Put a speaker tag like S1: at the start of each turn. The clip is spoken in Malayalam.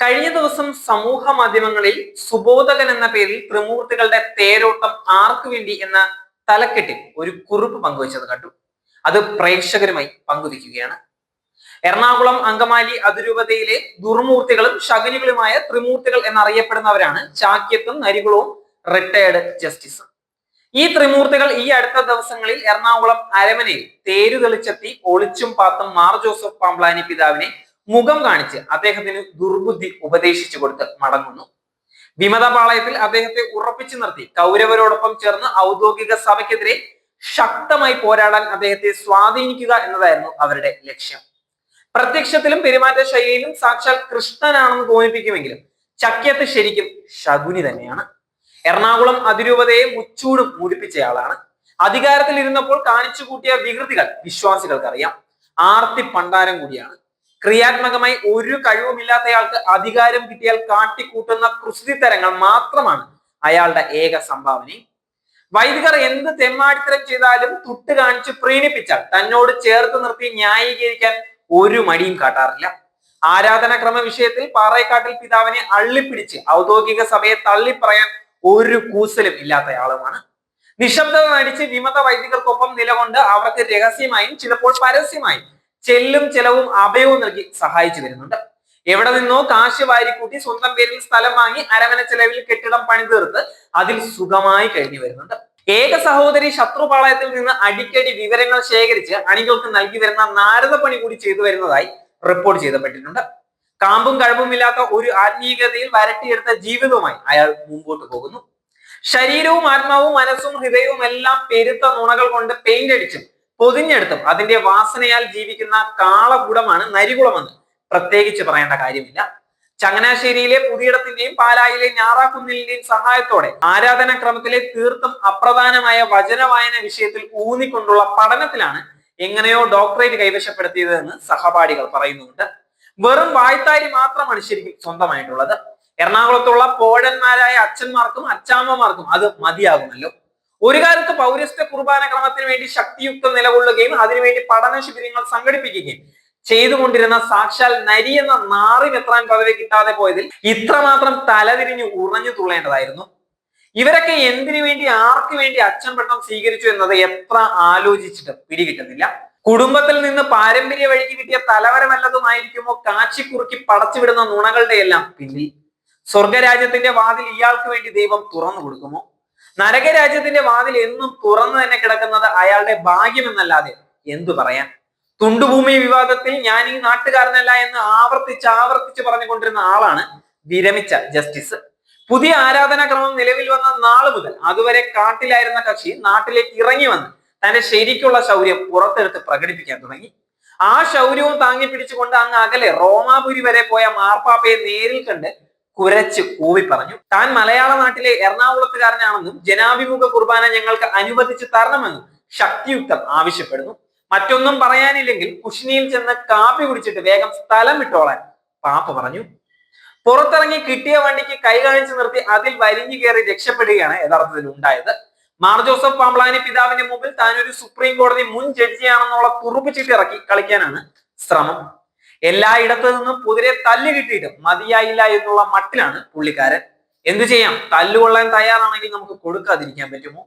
S1: കഴിഞ്ഞ ദിവസം സമൂഹ മാധ്യമങ്ങളിൽ സുബോധകൻ എന്ന പേരിൽ ത്രിമൂർത്തികളുടെ തേരോട്ടം ആർക്കു വേണ്ടി എന്ന തലക്കെട്ടിൽ ഒരു കുറിപ്പ് പങ്കുവച്ചത് കണ്ടു. അത് പ്രേക്ഷകരുമായി പങ്കുവയ്ക്കുകയാണ്. എറണാകുളം അങ്കമാലി അതിരൂപതയിലെ ദുർമൂർത്തികളും ശകുനികളുമായ ത്രിമൂർത്തികൾ എന്നറിയപ്പെടുന്നവരാണ് ചാക്യത്തും നരികുളവും റിട്ടയർഡ് ജസ്റ്റിസ് ഈ ത്രിമൂർത്തികൾ ഈ അടുത്ത ദിവസങ്ങളിൽ എറണാകുളം അരമനയിൽ തേരു തെളിച്ചെത്തി ഒളിച്ചും പാത്തും മാർ ജോസഫ് പാംപ്ലാനി പിതാവിനെ മുഖം കാണിച്ച് അദ്ദേഹത്തിന് ദുർബുദ്ധി ഉപദേശിച്ചു കൊടുത്ത് മടങ്ങുന്നു. വിമതപാളയത്തിൽ അദ്ദേഹത്തെ ഉറപ്പിച്ചു നിർത്തി. കൗരവരോടൊപ്പം ചേർന്ന് ഔദ്യോഗിക സഭയ്ക്കെതിരെ ശക്തമായി പോരാടാൻ അദ്ദേഹത്തെ സ്വാധീനിക്കുക എന്നതായിരുന്നു അവരുടെ ലക്ഷ്യം. പ്രത്യക്ഷത്തിലും പെരുമാറ്റ ശൈലിയിലും സാക്ഷാൽ കൃഷ്ണനാണെന്ന് തോന്നിപ്പിക്കുമെങ്കിലും ചക്യത്ത് ശരിക്കും ശകുനി തന്നെയാണ്. എറണാകുളം അതിരൂപതയെ മുച്ചൂടും മുടിപ്പിച്ചയാളാണ്. അധികാരത്തിൽ ഇരുന്നപ്പോൾ കാണിച്ചു കൂട്ടിയ വികൃതികൾ വിശ്വാസികൾക്കറിയാം. ആർത്തി പണ്ടാരം കൂടിയാണ്. ക്രിയാത്മകമായി ഒരു കഴിവുമില്ലാത്തയാൾക്ക് അധികാരം കിട്ടിയാൽ കാട്ടിക്കൂട്ടുന്ന കുസൃതിത്തരങ്ങൾ മാത്രമാണ് അയാളുടെ ഏക സംഭാവനയും വൈദികർ എന്ത് തെമ്മാടിത്തരം ചെയ്താലും തുട്ട് കാണിച്ച് പ്രീണിപ്പിച്ചാൽ തന്നോട് ചേർത്ത് നിർത്തി ന്യായീകരിക്കാൻ ഒരു മടിയും കാട്ടാറില്ല. ആരാധനാക്രമ വിഷയത്തിൽ പാറയക്കാട്ടിൽ പിതാവിനെ അള്ളിപ്പിടിച്ച് ഔദ്യോഗിക സഭയെ തള്ളിപ്പറയാൻ ഒരു കൂസലും ഇല്ലാത്തയാളുമാണ്. നിശബ്ദത നടിച്ച് വിമത വൈദികർക്കൊപ്പം നിലകൊണ്ട് അവർക്ക് രഹസ്യമായും ചിലപ്പോൾ പരസ്യമായും ചെല്ലും ചെലവും അഭയവും നൽകി സഹായിച്ചു വരുന്നുണ്ട് എവിടെ നിന്നോ കാശ് വാരിക്കൂട്ടി സ്വന്തം പേരിൽ സ്ഥലം വാങ്ങി അരമന ചെലവിൽ കെട്ടിടം പണിതീർത്ത് അതിൽ സുഖമായി കഴിഞ്ഞു വരുന്നുണ്ട്. ഏക സഹോദരി ശത്രുപാളയത്തിൽ നിന്ന് അടിക്കടി വിവരങ്ങൾ ശേഖരിച്ച് അണികൾക്ക് നൽകി വരുന്ന നാരദ പണി കൂടി ചെയ്തു വരുന്നതായി റിപ്പോർട്ട് ചെയ്തപ്പെട്ടിട്ടുണ്ട്. കാമ്പും കഴമ്പുമില്ലാത്ത ഒരു ആത്മീയതയിൽ വരട്ടിയെടുത്ത ജീവിതവുമായി അയാൾ മുമ്പോട്ട് പോകുന്നു. ശരീരവും ആത്മാവും മനസ്സും ഹൃദയവും എല്ലാം പെരുത്ത നുണകൾ കൊണ്ട് പെയിന്റ് അടിച്ചും പൊതിഞ്ഞെടുത്തും. അതിന്റെ വാസനയാൽ ജീവിക്കുന്ന കാളകൂടമാണ് നരികുളമെന്ന് പ്രത്യേകിച്ച് പറയേണ്ട കാര്യമില്ല. ചങ്ങനാശ്ശേരിയിലെ പുതിയിടത്തിന്റെയും പാലായിലെ ഞാറാക്കുന്നിലിന്റെയും സഹായത്തോടെ ആരാധനാക്രമത്തിലെ തീർത്തും അപ്രധാനമായ വചനവായന വിഷയത്തിൽ ഊന്നിക്കൊണ്ടുള്ള പഠനത്തിലാണ് എങ്ങനെയോ ഡോക്ടറേറ്റ് കൈവശപ്പെടുത്തിയത് എന്ന് സഹപാഠികൾ പറയുന്നുണ്ട്. വെറും വായ്ത്താരി മാത്രമാണ് ശരിക്കും സ്വന്തമായിട്ടുള്ളത്. എറണാകുളത്തുള്ള പോഴന്മാരായ അച്ഛന്മാർക്കും അച്ചാമ്മമാർക്കും അത് മതിയാകുമല്ലോ. ഒരു കാലത്ത് പൗരസ്ത്യ കുർബാന ക്രമത്തിന് വേണ്ടി ശക്തിയുക്തം നിലകൊള്ളുകയും അതിനുവേണ്ടി പഠന ശിബിരങ്ങൾ സംഘടിപ്പിക്കുകയും ചെയ്തുകൊണ്ടിരുന്ന സാക്ഷാൽ നരി എന്ന നാറി മെത്രാൻ പദവി കിട്ടാതെ പോയതിൽ ഇത്രമാത്രം തലതിരിഞ്ഞ് ഉറഞ്ഞു തുള്ളേണ്ടതായിരുന്നു. ഇവരൊക്കെ എന്തിനു വേണ്ടി ആർക്ക് വേണ്ടി അച്ഛൻ പട്ടം സ്വീകരിച്ചു എന്നത് എത്ര ആലോചിച്ചിട്ട് പിടികിട്ടുന്നില്ല. കുടുംബത്തിൽ നിന്ന് പാരമ്പര്യ വഴിക്ക് കിട്ടിയ തലവരമല്ലതുമായിരിക്കുമോ കാച്ചി കാച്ചിക്കുറുക്കി പടച്ചുവിടുന്ന നുണകളുടെ എല്ലാം പിന്നിൽ. സ്വർഗരാജ്യത്തിന്റെ വാതിൽ ഇയാൾക്ക് വേണ്ടി ദൈവം തുറന്നു കൊടുക്കുമോ നരകരാജ്യത്തിന്റെ വാതിൽ എന്നും തുറന്നു തന്നെ കിടക്കുന്നത് അയാളുടെ ഭാഗ്യമെന്നല്ലാതെ എന്തു പറയാൻ? തുണ്ടുഭൂമി വിവാദത്തിൽ ഞാൻ ഈ നാട്ടുകാരനല്ല എന്ന് ആവർത്തിച്ച് ആവർത്തിച്ച് പറഞ്ഞുകൊണ്ടിരുന്ന ആളാണ് വിരമിച്ച ജസ്റ്റിസ്. പുതിയ ആരാധനാക്രമം നിലവിൽ വന്ന നാൾ മുതൽ അതുവരെ കാട്ടിലായിരുന്ന കക്ഷി നാട്ടിലേക്ക് ഇറങ്ങി വന്ന് തന്റെ ശരിക്കുള്ള ശൗര്യം പുറത്തെടുത്ത് പ്രകടിപ്പിക്കാൻ തുടങ്ങി. ആ ശൗര്യവും താങ്ങി പിടിച്ചുകൊണ്ട് അങ്ങ് അകലെ റോമാപുരി വരെ പോയ മാർപ്പാപ്പയെ നേരിൽ കണ്ട് കുരച്ച് കൂവി പറഞ്ഞു. താൻ മലയാള നാട്ടിലെ എറണാകുളത്തുകാരനാണെന്നും ജനാഭിമുഖ കുർബാന ഞങ്ങൾക്ക് അനുവദിച്ചു തരണമെന്നും ശക്തിയുക്തം ആവശ്യപ്പെടുന്നു. മറ്റൊന്നും പറയാനില്ലെങ്കിൽ കുഷിനിയിൽ ചെന്ന് കാപ്പി കുടിച്ചിട്ട് വേഗം സ്ഥലം വിട്ടോളാൻ പാപ്പ പറഞ്ഞു. പുറത്തിറങ്ങി കിട്ടിയ വണ്ടിക്ക് കൈ നിർത്തി അതിൽ വലിഞ്ഞു കയറി രക്ഷപ്പെടുകയാണ് യഥാർത്ഥത്തിൽ ഉണ്ടായത്. മാർ ജോസഫ് പാംബ്ലാനി പിതാവിന്റെ മുമ്പിൽ താനൊരു സുപ്രീം കോടതി മുൻ ജഡ്ജിയാണെന്നുള്ള തുറുപ്പിച്ചിട്ട് ഇറക്കി കളിക്കാനാണ് ശ്രമം. എല്ലായിടത്തു നിന്നും പുതിരെ തല്ല് കിട്ടിയിട്ടും മതിയായില്ല എന്നുള്ള മട്ടിലാണ് പുള്ളിക്കാരൻ. എന്തു ചെയ്യാം? തല്ലുകൊള്ളാൻ തയ്യാറാണെങ്കിൽ നമുക്ക് കൊടുക്കാതിരിക്കാൻ പറ്റുമോ?